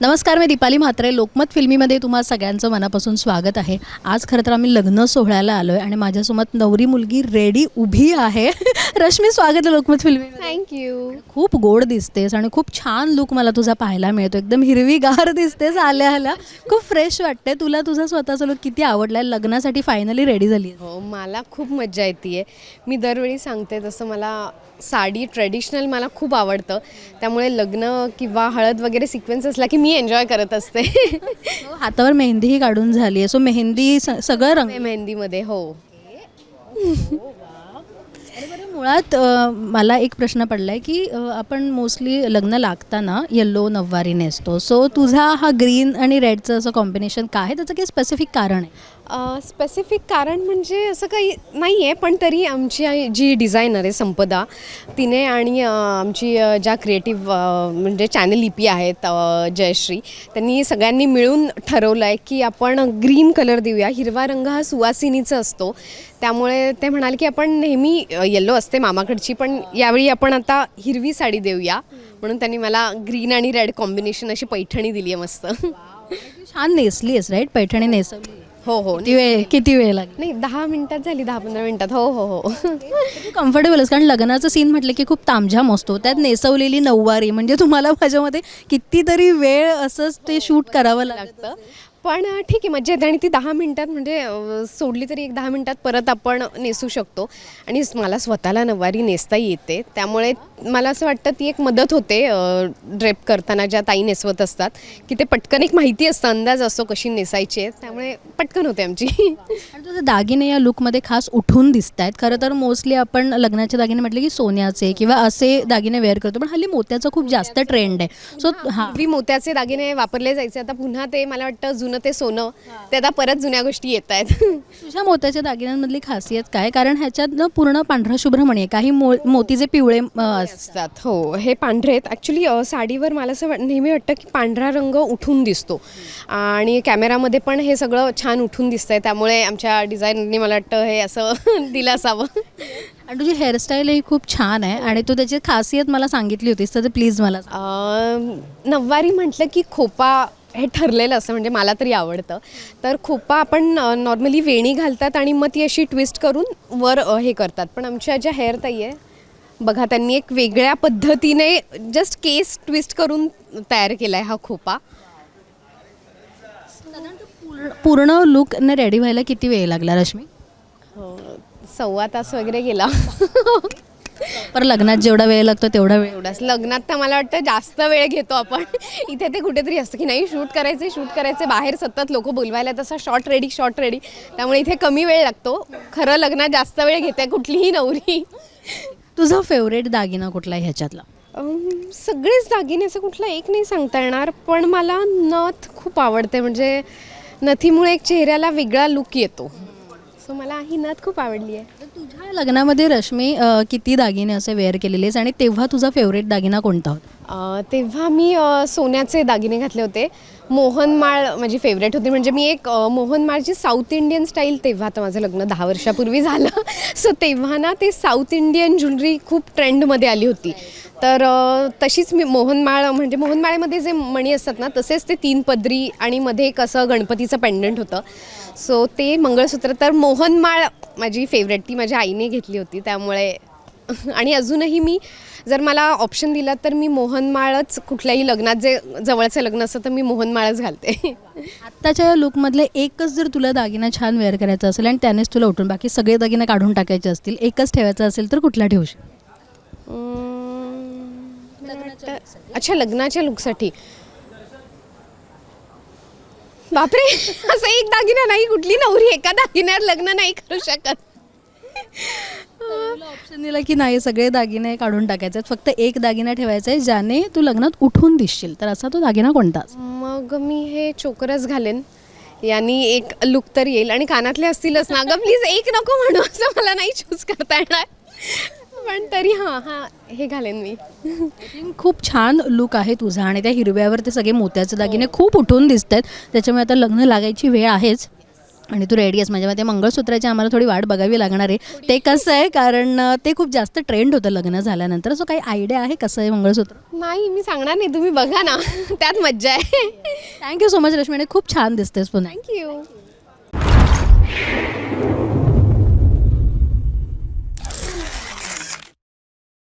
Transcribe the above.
नमस्कार मी दीपाली म्हात्रे. लोकमत फिल्मीमध्ये तुम्हा सगळ्यांचं मनापासून स्वागत आहे. आज खरं तर आम्ही लग्न सोहळ्याला आलो आहे आणि माझ्यासोबत नवरी मुलगी रेडी उभी आहे. रश्मी स्वागत आहे लोकमत फिल्मीमध्ये. थँक्यू खूप गोड दिसतेस आणि खूप छान लुक मला तुझा पाहायला मिळतो. एकदम हिरवीगार दिसतेस आल्या आल्या खूप फ्रेश वाटते तुला तुझा स्वतःचा लुक किती आवडला आहे लग्नासाठी फायनली रेडी झाली. हो मला खूप मज्जा येते मी दरवेळी सांगते तसं मला साडी ट्रेडिशनल मला खूप आवडतं. त्यामुळे लग्न किंवा हळद वगैरे सिक्वेन्स असला की मी एन्जॉय करत असते. हातावर मेहंदीही काढून झाली आहे. सो मेहंदी स- सगळं रंग. मेहंदीमध्ये हो. मुळात अ, मला एक प्रश्न पडला आहे की अ, आपण मोस्टली लग्न लागताना येल्लो नववारी नेसतो सो तुझा हा ग्रीन आणि रेडचं असं कॉम्बिनेशन काय आहे? त्याचं काही स्पेसिफिक कारण आहे. स्पेसिफिक कारण म्हणजे असं काही नाही आहे पण तरी आमची आई- जी डिझायनर आहे संपदा तिने आणि आमची ज्या क्रिएटिव्ह म्हणजे चॅनल लिपी आहेत जयश्री त्यांनी सगळ्यांनी मिळून ठरवलं आहे की आपण ग्रीन कलर देऊया. हिरवा रंग हा सुवासिनीचा असतो. त्यामुळे ते म्हणाले की आपण नेहमी येल्लो असते मामाकडची पण यावेळी आपण आता हिरवी साडी देऊया. म्हणून त्यांनी मला ग्रीन आणि रेड कॉम्बिनेशन अशी पैठणी दिली आहे मस्त. छान नेसली आहेस राईट पैठणी नेसवली. हो हो. किती वेळ किती वेळ लागली? नाही दहा मिनिटात झाली दहा पंधरा मिनिटात. हो हो हो. तू कम्फर्टेबल आहेस कारण लग्नाचं सीन म्हटलं की खूप तामझाम असतो. त्यात नेसवलेली नऊवारी. म्हणजे तुम्हाला माझ्यामध्ये कितीतरी वेळ असंच ते शूट करावं लागतं. पण ठीक आहे मजा येते आणि ती दहा मिनिटात म्हणजे सोडली तरी एक दहा मिनिटात परत आपण नेसू शकतो. आणि मला स्वतःला नवारी नेसता येते. त्यामुळे मला असं वाटतं ती एक मदत होते ड्रेप करताना ज्या ताई नेसवत असतात की ते पटकन एक माहिती असतं अंदाज असतो कशी नेसायची आहे. त्यामुळे पटकन होते आमची. तुझे दागिने या लुकमध्ये खास उठून दिसत आहेत खरं तर मोस्टली आपण लग्नाचे दागिने म्हटले की सोन्याचे किंवा असे दागिने वेअर करतो. पण हल्ली मोत्याचं खूप जास्त ट्रेंड आहे. सो हां. मोत्याचे दागिने वापरले जायचे. आता पुन्हा ते मला वाटतं जुनं ते सोनं. ते आता परत जुन्या गोष्टी येत आहेत. तुझ्या मोत्याच्या दागिन्यांमधली खासियत काय? कारण ह्याच्यात ना पूर्ण पांढरा शुभ्र म्हणे. काही मो मोतीचे पिवळे अ, असतात. हो हे पांढरे आहेत. ॲक्च्युली साडीवर मला असं वाट नेहमी वाटतं की पांढरा रंग उठून दिसतो. आणि कॅमेरामध्ये पण हे सगळं छान उठून दिसतंय. त्यामुळे आमच्या डिझायनरनी मला वाटतं हे असं दिलं असावं. आणि तुझी हेअरस्टाईलही खूप छान आहे. आणि तू त्याची खासियत मला सांगितली होतीस तर प्लीज मला सांग. अं, नऊवारी म्हटलं की खोपा हे ठरलेलं असं म्हणजे मला तरी आवडतं. तर खोपा आपण नॉर्मली वेणी घालतात आणि मग ती अशी ट्विस्ट करून वर हे करतात. पण आमच्या ज्या हेअर ताई आहे. बघा त्यांनी एक वेगळ्या पद्धतीने जस्ट केस ट्विस्ट करून तयार केला आहे हा खोपा. पूर्ण- पूर्ण लुकने रेडी व्हायला किती वेळ लागला रश्मी? हो, सव्वा तास वगैरे गेला. पर लग्नात जेवढा वेळ लागतो तेवढा वेळ. एवढाच. लग्नात तर मला वाटतं जास्त वेळ घेतो आपण. इथे ते कुठेतरी असतं की नाही शूट करायचे शूट करायचे बाहेर सतत लोक बोलवायला तसा शॉर्ट रेडी शॉर्ट रेडी त्यामुळे इथे कमी वेळ लागतो. खरं लग्नात जास्त वेळ घेते कुठलीही नवरी. तुझा फेवरेट दागिना कुठला ह्याच्यातला? सगळेच दागिने असं कुठला एक नाही सांगता येणार पण मला नथ खूप आवडते. म्हणजे नथीमुळे एक चेहऱ्याला वेगळा लुक येतो. सो मला ही नथ खूप आवडली आहे. तर तुझ्या लग्नामध्ये रश्मी अ, किती दागिने असे वेअर केलेले आहेस आणि तेव्हा तुझा फेवरेट दागिना कोणता होता? अ, तेव्हा मी अ, सोन्याचे दागिने घातले होते. मोहनमाळ माझी फेवरेट होती. म्हणजे मी एक अ, मोहनमाळची साऊथ इंडियन स्टाईल तेव्हा तर माझं लग्न दहा वर्षापूर्वी झालं. सो तेव्हा ना ते साऊथ इंडियन ज्वेलरी खूप ट्रेंडमध्ये आली होती. तर तशीच मी मोहनमाळ म्हणजे मोहनमाळेमध्ये जे मणी असतात ना तसेच ते तीन पदरी आणि मध्ये एक असं गणपतीचं पेंडंट होतं. सो ते मंगळसूत्र तर मोहनमाळ माझी फेवरेट ती माझ्या आईने घेतली होती त्यामुळे. आणि अजूनही मी जर मला ऑप्शन दिला तर मी मोहनमाळच कुठल्याही लग्नात जे जवळचं लग्न असतं तर मी मोहनमाळच घालते. आत्ताच्या या लुकमधले एकच जर तुला दागिना छान वेअर करायचा असेल आणि त्यानेच तुला उठून बाकी सगळे दागिने काढून टाकायचे असतील एकच ठेवायचा असेल तर कुठला ठेवशील? मला वाटतं- अच्छा लग्नाच्या लुकसाठी बापरे असं एक दागिना नाही कुठली नवरी एका दागिन्यावर लग्न नाही करू शकत. ऑप्शन दिला की नाही सगळे दागिने काढून टाकायचे आहेत. फक्त एक दागिना ठेवायचा आहे ज्याने तू लग्नात उठून दिसशील. तर असा तो दागिना कोणता असेल? मग मी हे चोकरच घालेन. यांनी एक लुक तर येईल. आणि कानातले असतीलच ना अगं प्लीज एक नको म्हणू. असं मला नाही चूज करता येणार. पण तरी हां हां हे घालेन मी. खूप छान लुक आहे तुझा आणि त्या हिरव्यावर ते सगळे मोत्याचे दागिने खूप उठून दिसत आहेत त्याच्यामुळे आता लग्न लागायची वेळ आहेच. आणि तू रेडी आहेस. म्हणजे मग ते मंगळसूत्राची आम्हाला थोडी वाट बघावी लागणार आहे. ते कसं आहे? कारण ते खूप जास्त ट्रेंड होतं लग्न झाल्यानंतर. सो काही आयडिया आहे कसं आहे मंगळसूत्र? नाही मी सांगणार नाही. तुम्ही बघा ना. त्यात मज्जा आहे. Thank you so much Rashmi. खूप छान दिसतेस पुन्हा. थँक्यू